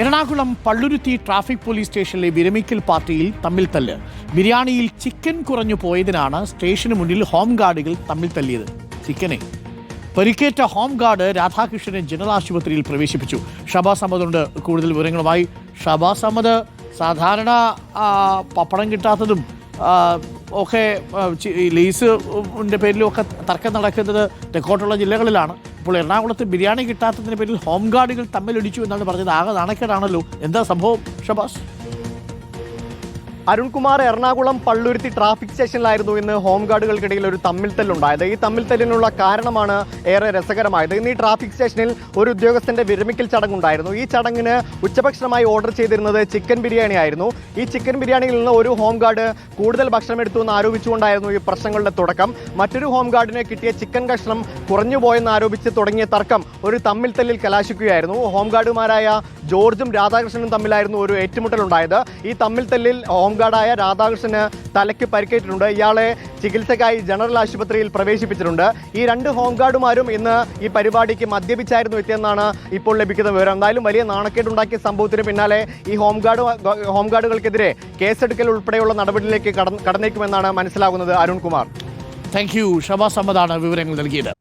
Ernakulam Palluruthy traffic police സ്റ്റേഷനിലെ വിരമിക്കൽ പാർട്ടിയിൽ തമ്മിൽ തല്ല്. ബിരിയാണിയിൽ ചിക്കൻ കുറഞ്ഞു പോയതിനാണ് സ്റ്റേഷന് മുന്നിൽ ഹോം ഗാർഡുകൾ തമ്മിൽ തല്ലിയത്. ചിക്കനെ. പരിക്കേറ്റ ഹോം ഗാർഡ് രാധാകൃഷ്ണനെ ജനറൽ ആശുപത്രിയിൽ പ്രവേശിപ്പിച്ചു. ഷബാസ് അഹമ്മദുണ്ട്. കൂടുതൽ വിവരങ്ങളുമായി ഷബാസ് അഹമ്മദ്. സാധാരണ പപ്പടം കിട്ടാത്തതും ഒക്കെ ലീസിന്റെ പേരിലും ഒക്കെ തർക്കം നടക്കുന്നത് തെക്കോട്ടുള്ള ജില്ലകളിലാണ്. ഇപ്പോൾ എറണാകുളത്ത് ബിരിയാണി കിട്ടാത്തതിന് പേരിൽ ഹോം ഗാർഡുകൾ തമ്മിലൊടിച്ചു എന്നാണ് പറഞ്ഞത്. ആകെ നാണക്കേടാണല്ലോ. എന്താ സംഭവം ഷബാസ്? അരുൺകുമാർ എറണാകുളം പള്ളുരുത്തി ട്രാഫിക് സ്റ്റേഷനിലായിരുന്നു ഇന്ന് ഹോം ഗാർഡുകൾക്കിടയിൽ ഒരു തമ്മിൽത്തല്ലുണ്ടായത്. ഈ തമ്മിൽത്തല്ലിനുള്ള കാരണമാണ് ഏറെ രസകരമായത്. ഇന്ന് ഈ ട്രാഫിക് സ്റ്റേഷനിൽ ഒരു ഉദ്യോഗസ്ഥന്റെ വിരമിക്കൽ ചടങ്ങുണ്ടായിരുന്നു. ഈ ചടങ്ങിന് ഉച്ചഭക്ഷണമായി ഓർഡർ ചെയ്തിരുന്നത് ചിക്കൻ ബിരിയാണി ആയിരുന്നു. ഈ ചിക്കൻ ബിരിയാണിയിൽ നിന്ന് ഒരു ഹോം ഗാർഡ് കൂടുതൽ ഭക്ഷണം എടുത്തു എന്ന് ആരോപിച്ചുകൊണ്ടായിരുന്നു ഈ പ്രശ്നങ്ങളുടെ തുടക്കം. മറ്റൊരു ഹോം ഗാർഡിന് കിട്ടിയ ചിക്കൻ കഷ്ണം കുറഞ്ഞു പോയെന്ന് ആരോപിച്ച് തുടങ്ങിയ തർക്കം ഒരു തമ്മിൽത്തല്ലിൽ കലാശിക്കുകയായിരുന്നു. ഹോം ഗാർഡുമാരായ ജോർജും രാധാകൃഷ്ണനും തമ്മിലായിരുന്നു ഒരു ഏറ്റുമുട്ടലുണ്ടായത്. ഈ തമ്മിൽ തല്ലിൽ ഗാർഡായ രാധാകൃഷ്ണന് തലയ്ക്ക് പരിക്കേറ്റിട്ടുണ്ട്. ഇയാളെ ചികിത്സയ്ക്കായി ജനറൽ ആശുപത്രിയിൽ പ്രവേശിപ്പിച്ചിട്ടുണ്ട്. ഈ രണ്ട് ഹോം ഗാർഡുമാരും ഇന്ന് ഈ പരിപാടിക്ക് മദ്യപിച്ചായിരുന്നു എത്തിയെന്നാണ് ഇപ്പോൾ ലഭിക്കുന്ന വിവരം. എന്തായാലും വലിയ നാണക്കേടുണ്ടാക്കിയ സംഭവത്തിന് പിന്നാലെ ഈ ഹോം ഗാർഡ് ഹോം ഗാർഡുകൾക്കെതിരെ കേസെടുക്കൽ ഉൾപ്പെടെയുള്ള നടപടിയിലേക്ക് കടന്ന് കടന്നേക്കുമെന്നാണ് മനസ്സിലാകുന്നത് അരുൺകുമാർ. താങ്ക് യു ഷബാസ് അഹമ്മദാണ് വിവരങ്ങൾ നൽകിയത്.